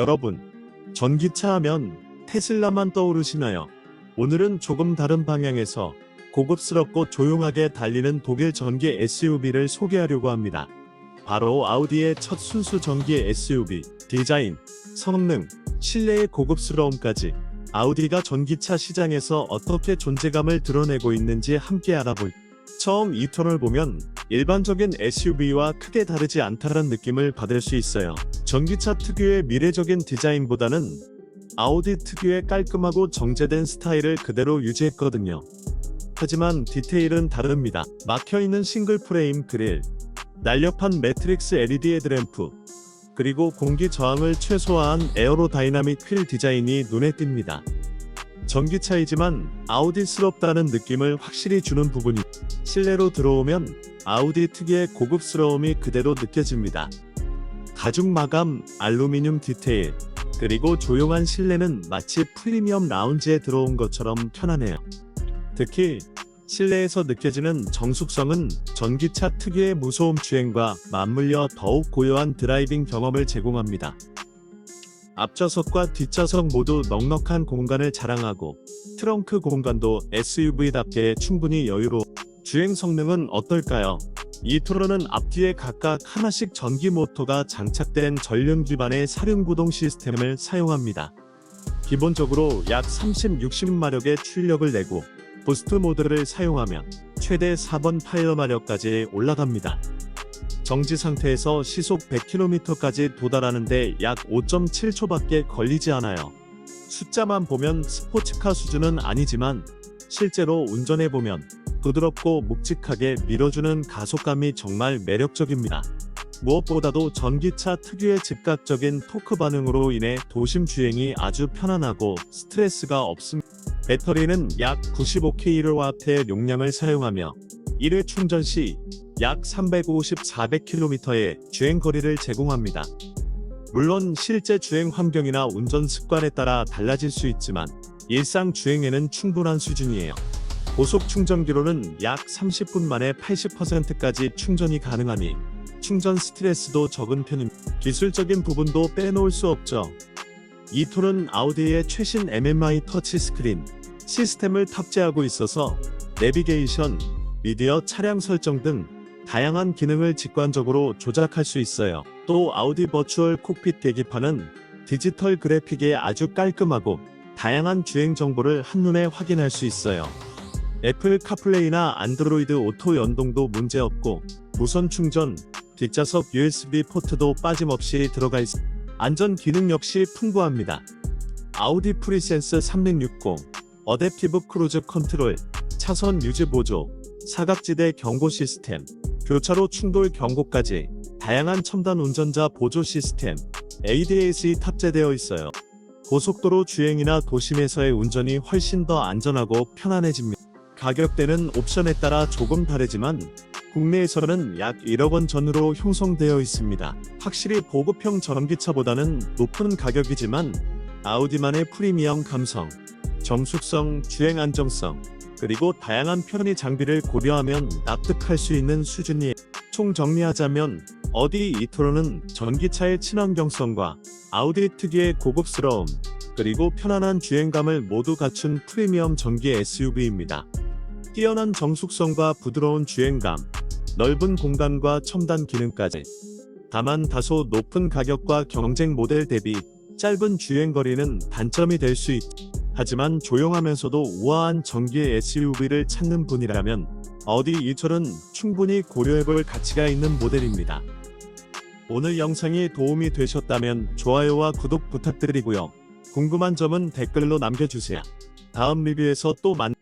여러분, 전기차 하면 테슬라만 떠오르시나요? 오늘은 조금 다른 방향에서 고급스럽고 조용하게 달리는 독일 전기 SUV를 소개하려고 합니다. 바로 아우디의 첫 순수 전기 SUV, 디자인, 성능, 실내의 고급스러움까지 아우디가 전기차 시장에서 어떻게 존재감을 드러내고 있는지 함께 알아볼. 처음 이 턴을 보면 일반적인 SUV와 크게 다르지 않다는 느낌을 받을 수 있어요. 전기차 특유의 미래적인 디자인보다는 아우디 특유의 깔끔하고 정제된 스타일을 그대로 유지했거든요. 하지만 디테일은 다릅니다. 막혀있는 싱글 프레임 그릴, 날렵한 매트릭스 LED 헤드램프, 그리고 공기 저항을 최소화한 에어로 다이나믹 휠 디자인이 눈에 띕니다. 전기차이지만 아우디스럽다는 느낌을 확실히 주는 부분이 실내로 들어오면 아우디 특유의 고급스러움이 그대로 느껴집니다. 가죽 마감, 알루미늄 디테일, 그리고 조용한 실내는 마치 프리미엄 라운지에 들어온 것처럼 편안해요. 특히 실내에서 느껴지는 정숙성은 전기차 특유의 무소음 주행과 맞물려 더욱 고요한 드라이빙 경험을 제공합니다. 앞좌석과 뒷좌석 모두 넉넉한 공간을 자랑하고 트렁크 공간도 SUV답게 충분히 여유로 주행 성능은 어떨까요? 이 투로는 앞뒤에 각각 하나씩 전기 모터가 장착된 전륜 기반의 사륜 구동 시스템을 사용합니다. 기본적으로 약 30-60마력의 출력을 내고 부스트 모드를 사용하면 최대 4번 파이어 마력까지 올라갑니다. 정지 상태에서 시속 100km까지 도달하는데 약 5.7초밖에 걸리지 않아요. 숫자만 보면 스포츠카 수준은 아니지만 실제로 운전해보면 부드럽고 묵직하게 밀어주는 가속감이 정말 매력적입니다. 무엇보다도 전기차 특유의 즉각적인 토크 반응으로 인해 도심 주행이 아주 편안하고 스트레스가 없습니다. 배터리는 약 95kW의 용량을 사용하며 1회 충전 시 약 350-400km의 주행 거리를 제공합니다. 물론 실제 주행 환경이나 운전 습관에 따라 달라질 수 있지만 일상 주행에는 충분한 수준이에요. 고속 충전기로는 약 30분 만에 80%까지 충전이 가능하니 충전 스트레스도 적은 편입니다. 기술적인 부분도 빼놓을 수 없죠. 이 툴은 아우디의 최신 MMI 터치 스크린 시스템을 탑재하고 있어서 내비게이션, 미디어 차량 설정 등 다양한 기능을 직관적으로 조작할 수 있어요. 또 아우디 버추얼 콕핏 계기판은 디지털 그래픽에 아주 깔끔하고 다양한 주행 정보를 한눈에 확인할 수 있어요. 애플 카플레이나 안드로이드 오토 연동도 문제없고 무선 충전, 뒷좌석 USB 포트도 빠짐없이 들어가 있습니다. 안전 기능 역시 풍부합니다. 아우디 프리센스 3660, 어댑티브 크루즈 컨트롤, 차선 유지 보조, 사각지대 경고 시스템, 교차로 충돌 경고까지 다양한 첨단 운전자 보조 시스템 ADAS이 탑재되어 있어요. 고속도로 주행이나 도심에서의 운전이 훨씬 더 안전하고 편안해집니다. 가격대는 옵션에 따라 조금 다르지만 국내에서는 약 1억 원 전후로 형성되어 있습니다. 확실히 보급형 전기차보다는 높은 가격이지만 아우디만의 프리미엄 감성, 정숙성, 주행 안정성, 그리고 다양한 편의 장비를 고려하면 납득할 수 있는 수준이에요. 총 정리하자면 어디 이토로는 전기차의 친환경성과 아우디 특유의 고급스러움, 그리고 편안한 주행감을 모두 갖춘 프리미엄 전기 SUV입니다. 뛰어난 정숙성과 부드러운 주행감, 넓은 공간과 첨단 기능까지. 다만 다소 높은 가격과 경쟁 모델 대비 짧은 주행거리는 단점이 될 수 있. 하지만 조용하면서도 우아한 전기 SUV를 찾는 분이라면 어디 이철은 충분히 고려해볼 가치가 있는 모델입니다. 오늘 영상이 도움이 되셨다면 좋아요와 구독 부탁드리고요. 궁금한 점은 댓글로 남겨주세요. 다음 리뷰에서 또 만.